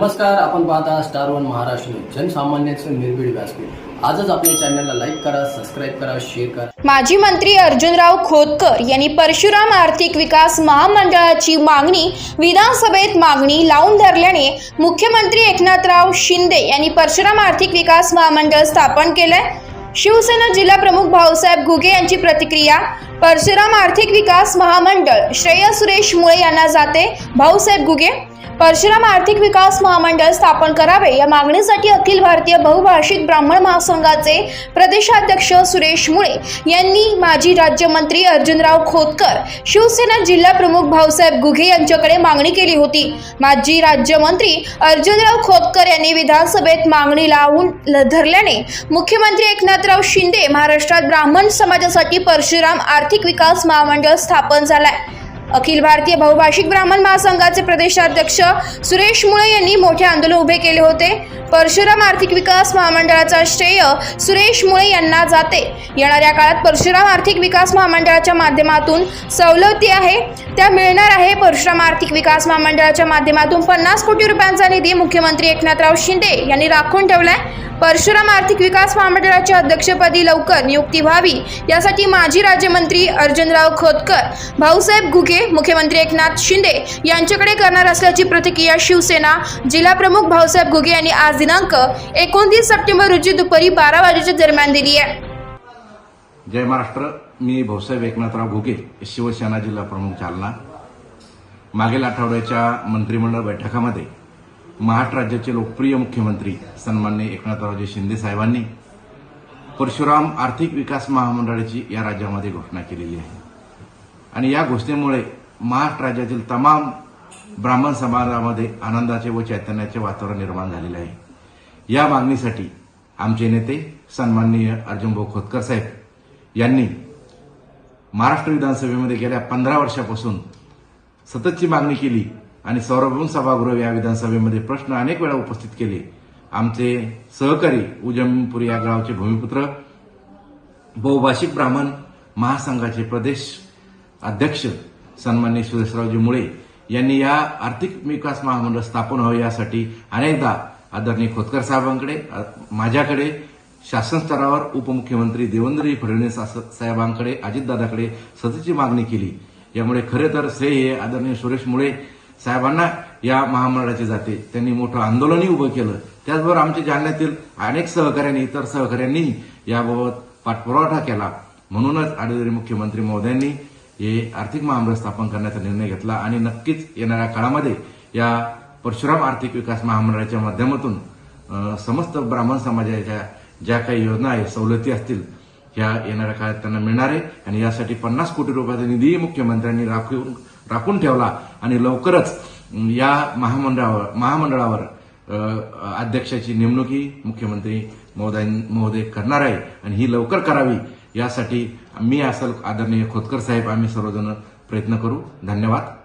नमस्कार आपण पाहता स्टार वन महाराष्ट्र जनसामान्यांचं निर्भीड व्यासपीठ. आजच आपल्या चॅनलला लाईक करा सबस्क्राईब करा शेअर करा. माजी मंत्री अर्जुनराव खोतकर यांनी परशुराम आर्थिक विकास महामंडळाची मागणी विधानसभेत मागणी लावून धरल्याने मुख्यमंत्री एकनाथराव शिंदे यांनी परशुराम आर्थिक विकास महामंडळ स्थापन केलंय. शिवसेना जिल्हा प्रमुख भाऊसाहेब घुगे यांची प्रतिक्रिया परशुराम आर्थिक विकास महामंडळ श्रेय सुरेश मुळे यांना जाते भाऊसाहेब घुगे. परशुराम आर्थिक विकास महामंडळ स्थापन करावे या मागणीसाठी अखिल भारतीय बहुभाषिक ब्राह्मण महासंघाचे प्रदेशाध्यक्ष सुरेश मुळे यांनी माजी राज्यमंत्री अर्जुनराव खोतकर शिवसेना जिल्हा प्रमुख भाऊसाहेब गुघे यांच्याकडे मागणी केली होती. माजी राज्यमंत्री अर्जुनराव खोतकर यांनी विधानसभेत मागणी लावून ल- धरल्याने मुख्यमंत्री एकनाथराव शिंदे महाराष्ट्रात ब्राह्मण समाजासाठी परशुराम आर्थिक विकास महामंडळ स्थापन झालाय. अखिल भारतीय बहुभाषिक ब्राह्मण महासंघाचे प्रदेशाध्यक्ष सुरेश मुळे यांनी मोठे आंदोलन उभे केले होते. परशुराम आर्थिक विकास महामंडळाचा श्रेय सुरेश मुळे यांना जाते. येणाऱ्या काळात परशुराम आर्थिक विकास महामंडळाच्या माध्यमातून सवलती आहे. त्या मिळणार आहे. परशुराम आर्थिक विकास महामंडळाच्या माध्यमातून पन्नास कोटी रुपयांचा निधी मुख्यमंत्री एकनाथराव शिंदे यांनी राखून ठेवलाय. परशुराम आर्थिक विकास महामंडळाच्या अध्यक्षपदी लवकर नियुक्ती व्हावी. यासाठी माजी राज्यमंत्री अर्जुनराव खोतकर भाऊसाहेब घुगे मुख्यमंत्री एकनाथ शिंदे यांच्याकडे करणार असल्याची प्रतिक्रिया शिवसेना जिल्हाप्रमुख भाऊसाहेब घुगे यांनी आज दिनांक एकोणतीस सप्टेंबर रोजी दुपारी बारा वाजेच्या दरम्यान दिली आहे. जय महाराष्ट्र. मी भाऊसाहेब एकनाथराव घुगे शिवसेना जिल्हा प्रमुख जालना. मागील आठवड्याच्या मंत्रिमंडळ बैठकामध्ये महाराष्ट्र राज्याचे लोकप्रिय मुख्यमंत्री सन्मान्य एकनाथरावजी शिंदे साहेबांनी परशुराम आर्थिक विकास महामंडळाची या राज्यामध्ये घोषणा केलेली आहे. आणि या घोषणेमुळे महाराष्ट्र राज्यातील तमाम ब्राह्मण समाजामध्ये आनंदाचे व चैतन्याचे वातावरण निर्माण झालेले आहे. या मागणीसाठी आमचे नेते सन्माननीय अर्जुनभाऊ खोतकर साहेब यांनी महाराष्ट्र विधानसभेमध्ये गेल्या पंधरा वर्षापासून सततची मागणी केली आणि सौरभ सभागृह या विधानसभेमध्ये प्रश्न अनेक वेळा उपस्थित केले. आमचे सहकारी उजमपुरी या गावचे भूमिपुत्र बहुभाषिक ब्राह्मण महासंघाचे प्रदेश अध्यक्ष सन्मान्य सुरेशरावजी मुळे यांनी या आर्थिक विकास महामंडळ स्थापन व्हावं यासाठी अनेकदा आदरणीय खोतकर साहेबांकडे माझ्याकडे शासन स्तरावर उपमुख्यमंत्री देवेंद्रजी फडणवीस साहेबांकडे अजितदादाकडे सततची मागणी केली. यामुळे खरे तर श्रेय हे आदरणीय सुरेश मुळे साहेबांना या महामंडळाचे जाते. त्यांनी मोठं आंदोलनही उभं केलं. त्याचबरोबर आमच्या जालन्यातील अनेक सहकाऱ्यांनी इतर सहकाऱ्यांनी याबाबत पाठपुरावा केला. म्हणूनच आदरणीय मुख्यमंत्री महोदयांनी हे आर्थिक महामंडळ स्थापन करण्याचा निर्णय घेतला आणि नक्कीच येणाऱ्या काळामध्ये या परशुराम आर्थिक विकास महामंडळाच्या माध्यमातून समस्त ब्राह्मण समाजाच्या ज्या काही योजना आहेत सवलती असतील ह्या येणाऱ्या काळात त्यांना मिळणार आहे. आणि यासाठी पन्नास कोटी रुपयाचा निधीही मुख्यमंत्र्यांनी राखून राखून ठेवला आणि लवकरच या महामंडळावर महामंडळावर अध्यक्षाची नेमणुकी मुख्यमंत्री महोदय महोदय करणार आहे आणि ही लवकर करावी यासाठी मी असल आदरणीय खोतकर साहेब आम्ही सर्वजण प्रयत्न करू. धन्यवाद.